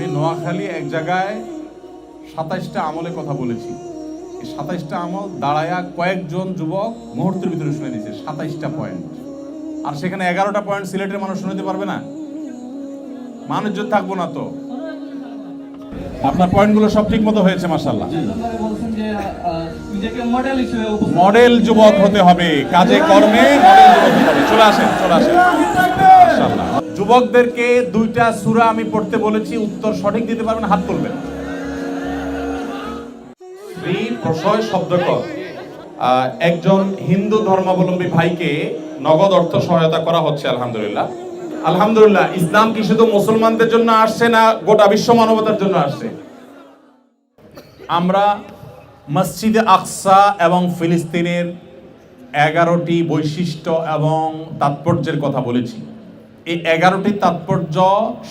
আমি নোয়াখালী এক জায়গায় সাতাইশটা আমলে কথা বলেছি। এই সাতাইশটা আমল দাঁড়ায়া কয়েকজন যুবক মুহূর্তের ভিতরে শুনে দিয়েছে সাতাইশটা পয়েন্ট আর সেখানে এগারোটা পয়েন্ট সিলেটের মানুষ শুনতে পারবে না? মানুষজন থাকব না তো। আপনার পয়েন্টগুলো সব ঠিক মতো হয়েছে মাসাল্লাহ মডেল যুবক হতে হবে কাজে কর্মে মডেল যুবক হতে হবে। চলে আসেন চলে আসেন মাশাআল্লাহ। যুবকদেরকে দুইটা সূরা আমি পড়তে বলেছি, উত্তর সঠিক দিতে পারবেন, হাত তুলবেন। শ্রী প্রশয় শব্দকর একজন হিন্দু ধর্মাবলম্বী ভাইকে নগদ অর্থ সহায়তা করা হচ্ছে, আলহামদুলিল্লাহ। আলহামদুলিল্লাহ, ইসলাম কি শুধু মুসলমানদের জন্য আসছে না গোটা বিশ্ব মানবতার জন্য আসছে? আমরা মসজিদে আকসা এবং ফিলিস্তিনের এগারোটি বৈশিষ্ট্য এবং তাৎপর্যের কথা বলেছি। এই এগারোটি তাৎপর্য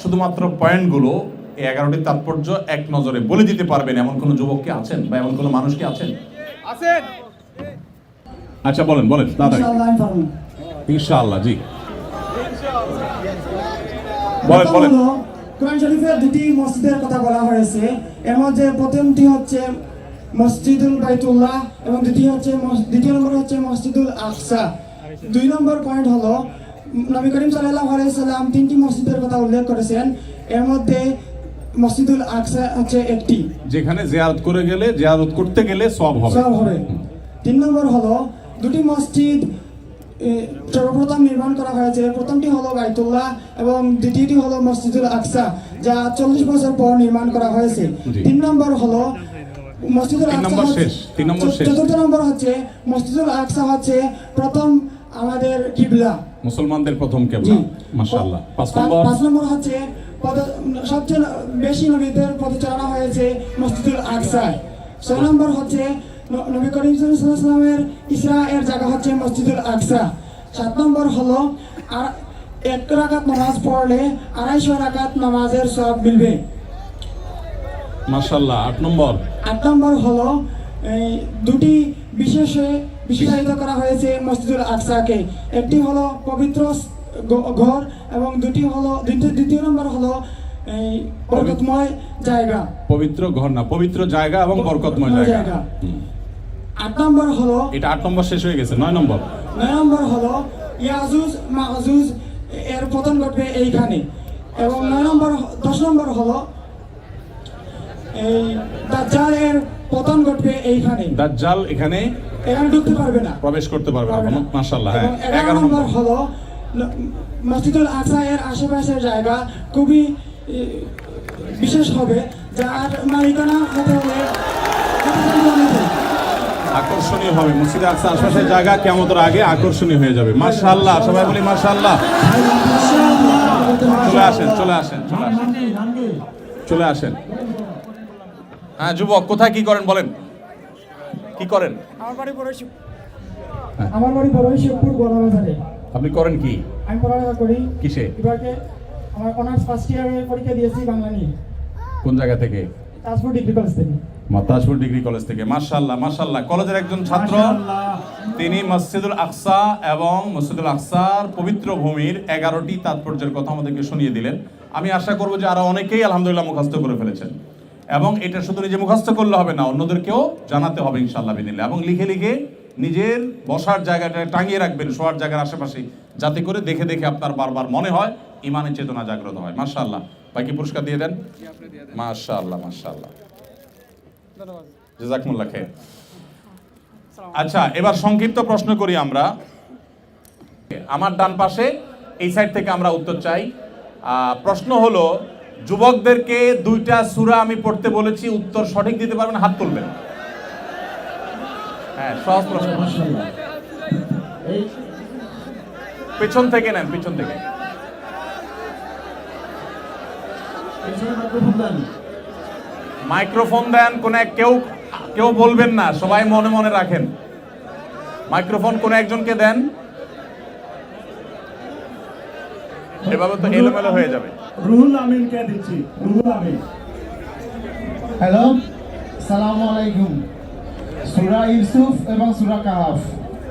শুধুমাত্র পয়েন্টগুলো এই এগারোটি তাৎপর্য এক নজরে বলে দিতে পারবেন। এমন কোনো যুবক কি আছেন বা এমন কোনো মানুষ কি আছেন? আছেন। আচ্ছা বলেন বলেন তাড়াতাড়ি ইনশাআল্লাহ জি। বলেন বলেন। কোরআন শরীফের দুটি মসজিদের কথা বলা হয়েছে। এর মধ্যে প্রথমটি হচ্ছে মসজিদুল বাইতুল্লাহ এবং দ্বিতীয় হচ্ছে দ্বিতীয় নম্বর হচ্ছে মসজিদুল আকসা। দুই নম্বর পয়েন্ট হলো নবী করিম সাল্লাহ আলাইসাল্লাম তিনটি মসজিদের কথা উল্লেখ করেছেন। এর মধ্যে মসজিদুল আকসা হচ্ছে একটি। যেখানে জিয়ারত করে গেলে জিয়ারত করতে গেলে সব হবে। সব হবে। তিন নম্বর হলো দুটি মসজিদ সর্বপ্রথম নির্মাণ করা হয়েছে। প্রথমটি হলো বাইতুল্লাহ এবং দ্বিতীয়টি হলো মসজিদুল আকসা যা চল্লিশ বছর পর নির্মাণ করা হয়েছে। তিন নম্বর হলো মসজিদুল আকসা নম্বর শেষ, তিন নম্বর চতুর্থ- শেষ। চতুর্থ নম্বর হচ্ছে মসজিদুল আকসা হচ্ছে প্রথম আমাদের কিবলা। মুসলমানদের প্রথম কেবলা মাশাআল্লাহ। পাঁচ নম্বর? পাঁচ নম্বর হচ্ছে সবচেয়ে বেশি নবীদের পদচারণা হয়েছে মসজিদুল আকসায় ছয় নম্বর হচ্ছে নবী করিম সাল্লামের ইসরা এর জায়গা হচ্ছে মসজিদুল আকসা। সাত নম্বর হলো আর এক রাকাত নামাজ পড়লে আড়াইশো রাকাত নামাজের সব মিলবে। মাশাআল্লাহ। আট নম্বর? আট নম্বর হলো এই দুটি বিশেষে বিশেষায়িত করা হয়েছে মসজিদুল আকসাকে। একটি হলো পবিত্র ঘর এবং দুটি হলো দ্বিতীয় নম্বর হলো বরকতময় জায়গা। পবিত্র ঘর না পবিত্র জায়গা এবং বরকতময় জায়গা। আট নম্বর হলো এটা আট নম্বর শেষ হয়ে গেছে নয় নম্বর। নয় নম্বর হলো ইয়াজুজ মাহুজ এর পতন ঘটবে এইখানে। এবং নয় নম্বর দশ নম্বর হলো এই পতন ঘটবে এইখানে। দাজ্জাল এখানে এখানে ঢুকতে পারবে না। প্রবেশ করতে পারবে না। মাশাআল্লাহ হ্যাঁ। এবং এগারো এগারো নম্বর নম্বর হলো মসজিদুল আকসা এর আশেপাশের জায়গা খুবই বিশেষ হবে যার মালিকানা হতে হলে আকর্ষণীয় হবে। মসজিদে আকসা আশপাশের জায়গা কেমতের আগে আকর্ষণীয় হয়ে যাবে। মাশাআল্লাহ সবাই বলি মাশাআল্লাহ। চলে আসেন চলে আসেন চলে আসেন। চলে আসেন। হ্যাঁ যুবক কোথায় কি করেন বলেন? কি করেন? আমার বাড়ি বড় আমার বাড়ি বড়বাজারে আপনি করেন কি? আমি পড়ালেখা করি। কিসে? আমার অনার্স ফার্স্ট ইয়ারের পরীক্ষা দিয়েছি বাংলা নিয়ে। কোন জায়গা থেকে? তাজপুর ডিগ্রি কলেজ থেকে। মাতাজপুর ডিগ্রি কলেজ থেকে। মাশাআল্লাহ মাশাআল্লাহ। কলেজের একজন ছাত্র তিনি মসজিদুল আকসা এবং মসজিদুল আকসার পবিত্র ভূমির এগারোটি তাৎপর্যের কথা আমাদেরকে শুনিয়ে দিলেন। আমি আশা করব যে আরও অনেকেই আলহামদুলিল্লাহ মুখস্থ করে ফেলেছেন। এবং এটা শুধু নিজে মুখস্থ করলে হবে না অন্যদেরকেও জানাতে হবে ইনশাআল্লাহ বিদিল্লাহ এবং লিখে লিখে নিজের বসার জায়গাটা টাঙিয়ে রাখবেন শোয়ার জায়গার আশেপাশে যাতে করে দেখে দেখে আপনার বারবার মনে হয় ইমানের চেতনা জাগ্রত হয়। মাশাআল্লাহ। বাকি পুরস্কার দিয়ে দেন? মাশাআল্লাহ মাশাআল্লাহ। জাজাকুমুল্লাহ খের আচ্ছা এবার সংক্ষিপ্ত প্রশ্ন করি আমরা। আমার ডান পাশে এই সাইড থেকে আমরা উত্তর চাই। আহ, প্রশ্ন হলো যুবকদেরকে দুইটা সূরা আমি পড়তে বলেছি উত্তর সঠিক দিতে পারবেন হাত তুলবেন। হ্যাঁ সহজ প্রশ্ন। পেছন থেকে নেন পেছন থেকে। মাইক্রোফোন দেন কোন এক কেউ কেউ বলবেন না সবাই মনে মনে রাখেন। মাইক্রোফোন কোন একজনকে দেন এভাবে তো এলোমেলো হয়ে যাবে। রুহুল আমিনকে দিচ্ছি? রুহুল আমিন। হ্যালো সালামু আলাইকুম। সূরা ইউসুফ এবং সূরা কাহাফ।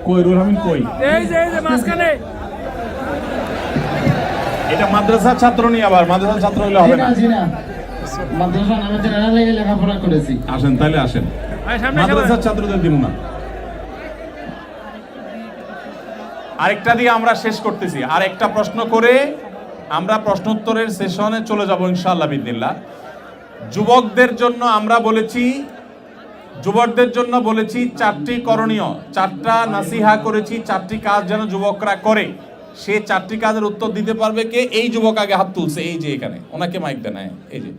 কই রুল আমিন কই? এই যে এই যে মাঝখানে। এটা মাদ্রাসার ছাত্র নিয়ে আবার মাদ্রাসার ছাত্র হলে হবে না। মাদ্রাসা নামে লেখাপড়া করেছি। আসেন তাহলে আসেন। ভাই সামনে এসে মাদ্রাসার ছাত্রদের দিব না। আরেকটা দিয়ে আমরা শেষ করতেছি। আর একটা প্রশ্ন করে আমরা প্রশ্নোত্তরের সেশনে চলে যাব ইনশাআল্লাহ বিদিল্লাহ যুবকদের জন্য আমরা বলেছি যুবকদের জন্য বলেছি চারটি করণীয়। চারটা নাসিহা করেছি চারটি কাজ যেন যুবকরা করে। সে চারটি কাজের উত্তর দিতে পারবে কে? এই যুবক আগে হাত তুলছে এই যে এখানে। ওনাকে মাইক দেন হ্যাঁ, এই যে।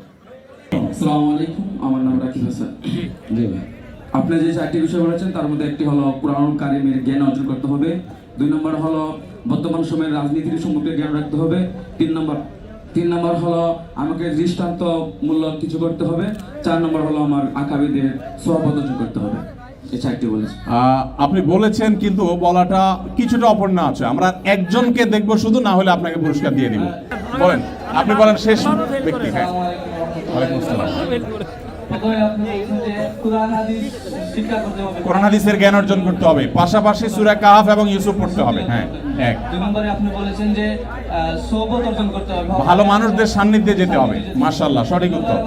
আসসালামু আলাইকুম আমার নাম রাকিব হাসান। আপনি যে চারটি বিষয় বলেছেন তার মধ্যে একটি হলো কোরআন কারিমের জ্ঞান অর্জন করতে হবে। দুই নম্বর হলো বর্তমান সময়ের রাজনীতির সম্পর্কে জ্ঞান রাখতে হবে। তিন নম্বর তিন নম্বর হলো আমাকে দৃষ্টান্ত মূল্য কিছু করতে হবে। চার নম্বর হলো আমার আকাবিদের সহপদ অর্জন করতে হবে। আপনি বলেছেন, কিন্তু বলাটা কিছুটা অপর্ণা আছে। আমরা একজনকে দেখব শুধু, না হলে আপনাকে পুরস্কার দিয়ে দিব। বলেন, আপনি বলেন শেষ ব্যক্তি হ্যাঁ। কোরআন হাদিসের জ্ঞান অর্জন করতে হবে। পাশাপাশি সূরা কাহাফ এবং ইউসুফ পড়তে হবে। হ্যাঁ এক। দুই নম্বরে আপনি বলেছেন যে আহ, সৌবত অর্জন করতে হবে। ভালো মানুষদের সান্নিধ্যে যেতে হবে। মাশাআল্লাহ সঠিক উত্তর।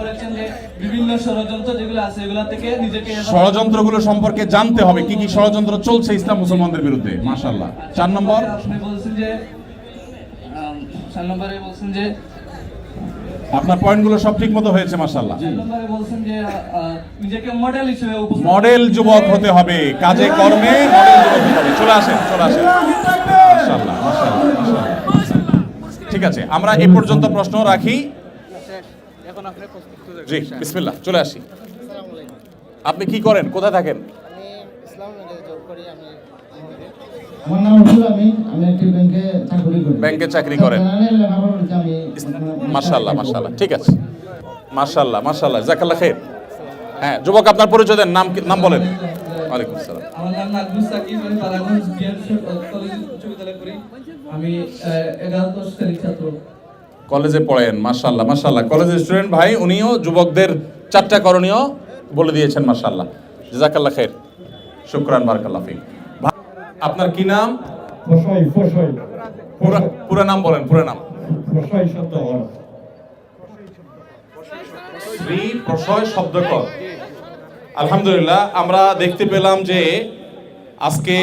বিভিন্ন ষড়যন্ত্র যেগুলো আছে এগুলা থেকে নিজেকে ষড়যন্ত্রগুলো সম্পর্কে জানতে হবে। কি কি ষড়যন্ত্র চলছে ইসলাম মুসলমানদের বিরুদ্ধে? মাশাআল্লাহ। চার নম্বর? আপনি বলছেন যে চার নম্বরে বলছেন যে আপনার পয়েন্টগুলো সব ঠিক মতো হয়েছে মাশাআল্লাহ। চার নম্বরে বলছেন যে আহ, নিজেকে মডেল হিসেবে উপস্থাপন মডেল যুবক হতে হবে কাজে কর্মে মডেল যুবক হতে হবে। চলে আসেন চলে আসেন। মাশাআল্লাহ, মাশাআল্লাহ, মাশাআল্লাহ। ঠিক আছে আমরা এ পর্যন্ত প্রশ্ন রাখি। জি বিসমিল্লাহ চলে আসি। আপনি কি করেন? কোথায় থাকেন? আমার নাম রুহুল আমিন আমি একটি ব্যাংকে চাকরি করি। ব্যাংকে চাকরি করেন। মাশাআল্লাহ মাশাআল্লাহ ঠিক আছে। মাশাআল্লাহ মাশাআল্লাহ জাকাল্লাহ খের হ্যাঁ যুবক আপনার পরিচয় দেন নাম কি- নাম বলেন। ওয়ালাইকুম আসসালাম। আমার নাম নাজমুস সাকিব আমি পারাগঞ্জ বিহার কলেজ উচ্চ বিদ্যালয়ে পড়ি। আমি এগারোদশ শ্রেণির ছাত্র। কলেজে পড়েন মাশাআল্লাহ মাশাআল্লাহ। কলেজের স্টুডেন্ট ভাই উনিও যুবকদের চারটা করণীয় বলে দিয়েছেন মাশাআল্লাহ। জাজাকাল্লাহ খের শুকরান বারাকাল্লাহ ফিক। আপনার কি নাম? ফসই ফসই। পুরা নাম বলেন পুরা নাম। ফসই শব্দ শ্রী প্রশয় শব্দকর আলহামদুলিল্লাহ আমরা দেখতে পেলাম যে আজকে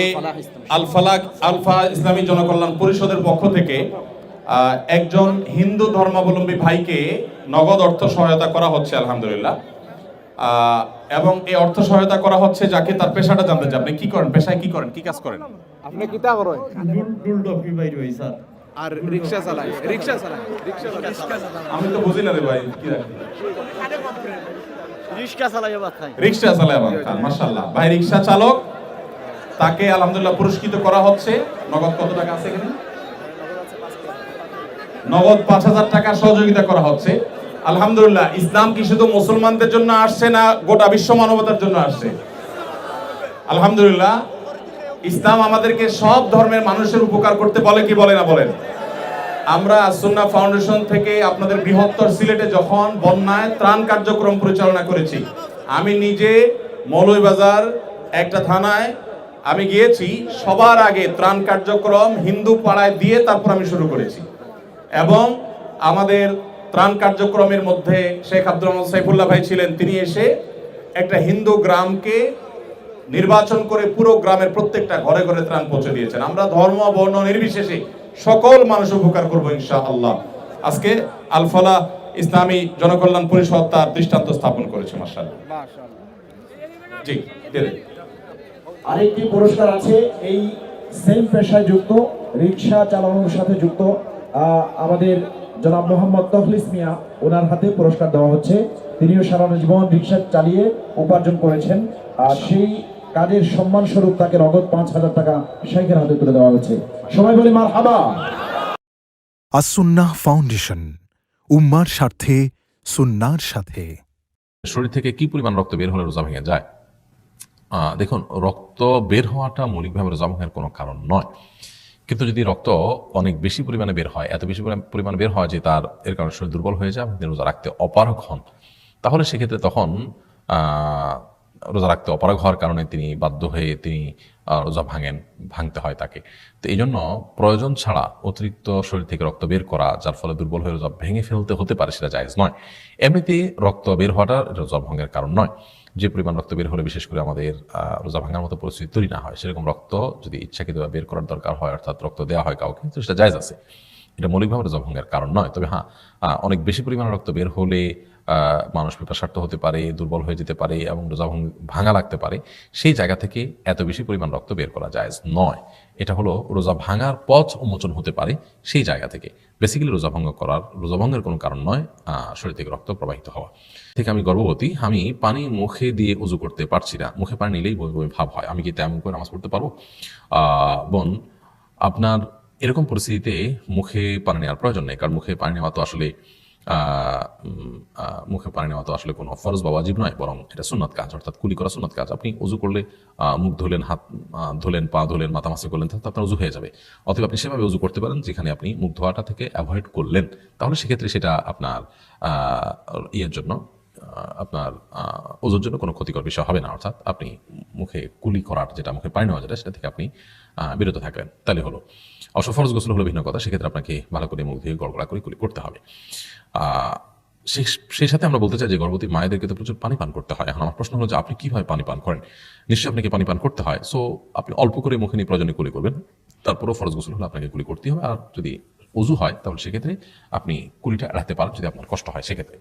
আলফালাক আলফা ইসলামী জনকল্যাণ পরিষদের পক্ষ থেকে একজন হিন্দু ধর্মাবলম্বী ভাইকে নগদ অর্থ সহায়তা করা হচ্ছে আলহামদুলিল্লাহ। এবং এই অর্থ সহায়তা করা হচ্ছে যাকে তার পেশাটা জানতে চাই। আপনি কি করেন? পেশায় কি করেন? কি কাজ করেন? আপনি কিতা করেন? ডুল ডফি বাইর হই স্যার। আর রিক্সা চালায় রিক্সা চালায় রিক্সা চালায় আমি তো বুঝি না রে ভাই কি রাখি রিক্সা চালায় বাথাই রিক্সা চালায় আমার খান মাশাআল্লাহ। ভাই রিক্সা চালক তাকে আলহামদুলিল্লাহ পুরস্কৃত করা হচ্ছে। নগদ কত টাকা আছে এখানে? নগদ পাঁচ হাজার টাকা সহযোগিতা করা হচ্ছে। আলহামদুলিল্লাহ, ইসলাম কি শুধু মুসলমানদের জন্য আসছে না গোটা বিশ্ব মানবতার জন্য আসছে? আলহামদুলিল্লাহ, ইসলাম আমাদেরকে সব ধর্মের মানুষের উপকার করতে বলে কি বলে না বলেন? আমরা আসুন্না ফাউন্ডেশন থেকে আপনাদের বৃহত্তর সিলেটে যখন বন্যায় ত্রাণ কার্যক্রম পরিচালনা করেছি, আমি নিজে মৌলভীবাজার একটা থানায় আমি গিয়েছি, সবার আগে ত্রাণ কার্যক্রম হিন্দু পাড়ায় দিয়ে তারপর আমি শুরু করেছি। এবং আমাদের ত্রাণ কার্যক্রমের মধ্যে শেখ রহমান সাইফুল্লাহ ভাই ছিলেন তিনি এসে একটা হিন্দু গ্রামকে নির্বাচন করে পুরো গ্রামের প্রত্যেকটা ঘরে ঘরে ত্রাণ পৌঁছে দিয়েছেন। আমরা ধর্ম বর্ণ নির্বিশেষে সকল মানুষ উপকার করব ইনশা আল্লাহ আজকে আলফলা ইসলামী জনকল্যাণ পরিষদ তার দৃষ্টান্ত স্থাপন করেছে মার্শাল জি আরেকটি পুরস্কার আছে এই সেম পেশায় যুক্ত রিক্সা চালানোর সাথে যুক্ত আহ, আমাদের জনাব মোহাম্মদ তখলিস মিয়া ওনার হাতে পুরস্কার দেওয়া হচ্ছে। তিনিও সারা জীবন রিক্সা চালিয়ে উপার্জন করেছেন। আর সেই কাজের সম্মান স্বরূপ তাকে নগদ পাঁচ হাজার টাকা শেখের হাতে তুলে দেওয়া হচ্ছে সবাই বলি মার হাবা আসুন্নাহ ফাউন্ডেশন উম্মার স্বার্থে সুন্নার সাথে। শরীর থেকে কি পরিমাণ রক্ত বের হলে রোজা ভেঙে যায়? দেখুন রক্ত বের হওয়াটা মৌলিকভাবে রোজা ভাঙার কোনো কারণ নয়। কিন্তু যদি রক্ত অনেক বেশি পরিমাণে বের হয়, এত বেশি পরিমাণ- বের হয় যে তার, এর কারণে শরীর দুর্বল হয়ে যায়, আপনি রোজা রাখতে অপারক হন, তাহলে সেক্ষেত্রে তখন রোজা রাখতে অপারগ হওয়ার কারণে তিনি বাধ্য হয়ে তিনি রোজা ভাঙেন, ভাঙতে হয় তাকে। তো এই জন্য প্রয়োজন ছাড়া অতিরিক্ত শরীর থেকে রক্ত বের করা, যার ফলে দুর্বল হয়ে রোজা ভেঙে ফেলতে হতে পারে, সেটা জায়েজ নয়। এমনিতে রক্ত বের হওয়াটা রোজা ভঙ্গের কারণ নয়। যে পরিমাণ রক্ত বের হলে বিশেষ করে আমাদের রোজা ভাঙার মতো পরিস্থিতি তৈরি না হয়, সেরকম রক্ত যদি ইচ্ছাকৃতভাবে বের করার দরকার হয়, অর্থাৎ রক্ত দেওয়া হয় কাউকে, তো সেটা জায়জ আছে। এটা মৌলিকভাবে রোজা ভঙ্গের কারণ নয়। তবে হ্যাঁ অনেক বেশি পরিমাণে রক্ত বের হলে মানুষ পিপাসার্থ হতে পারে, দুর্বল হয়ে যেতে পারে এবং রোজা ভাঙা লাগতে পারে, সেই জায়গা থেকে এত বেশি পরিমাণ রক্ত বের করা যায় নয়। এটা হলো রোজা ভাঙার পথ উন্মোচন হতে পারে সেই জায়গা থেকে। বেসিক্যালি রোজা ভঙ্গ করার রোজা ভঙ্গের কোনো কারণ নয় শরীর থেকে রক্ত প্রবাহিত হওয়া। থেকে আমি গর্ভবতী, আমি পানি মুখে দিয়ে উজু করতে পারছি না। মুখে পানি নিলেই বই বই ভাব হয়। আমি কি তেমন করে নামাজ পড়তে পারব? বোন, আপনার এরকম পরিস্থিতিতে মুখে পানি নেওয়ার প্রয়োজন নেই, কারণ মুখে পানি নেওয়া তো আসলে মুখে পানি নেওয়া তো আসলে কোনো ফরজ বা ওয়াজিব নয়, বরং এটা সুন্নত কাজ, অর্থাৎ কুলি করা সুন্নত কাজ। আপনি উজু করলে মুখ ধুলেন, হাত ধুলেন, পা ধুলেন, মাথা মাসে করলেন, তাহলে আপনার উজু হয়ে যাবে। অথবা আপনি সেভাবে উজু করতে পারেন, যেখানে আপনি মুখ ধোয়াটা থেকে অ্যাভয়েড করলেন। তাহলে সেক্ষেত্রে সেটা আপনার ইয়ের জন্য আপনার ওজোর জন্য কোনো ক্ষতিকর বিষয় হবে না, অর্থাৎ আপনি মুখে কুলি করার যেটা, মুখে পানি নেওয়া যেটা, সেটা থেকে আপনি বিরত থাকলেন তাহলে হলো, অবশ্য ফরজ গোসল হলো ভিন্ন কথা, সেক্ষেত্রে আপনাকে ভালো করে মুখ দিয়ে গড়গড়া করে কুলি করতে হবে। সেই সাথে আমরা বলতে চাই যে গর্ভবতী মায়েদেরকে তো প্রচুর পানি পান করতে হয়। এখন আমার প্রশ্ন হলো যে আপনি কীভাবে পানি পান করেন? নিশ্চয়ই আপনাকে পানি পান করতে হয়। সো আপনি অল্প করে মুখে নিয়ে প্রয়োজনে কুলি করবেন। তারপরেও ফরজ গোসল হলে আপনাকে কুলি করতে হবে। আর যদি অজু হয়, তাহলে সেক্ষেত্রে আপনি কুলিটা এড়াতে পারেন যদি আপনার কষ্ট হয় সেক্ষেত্রে।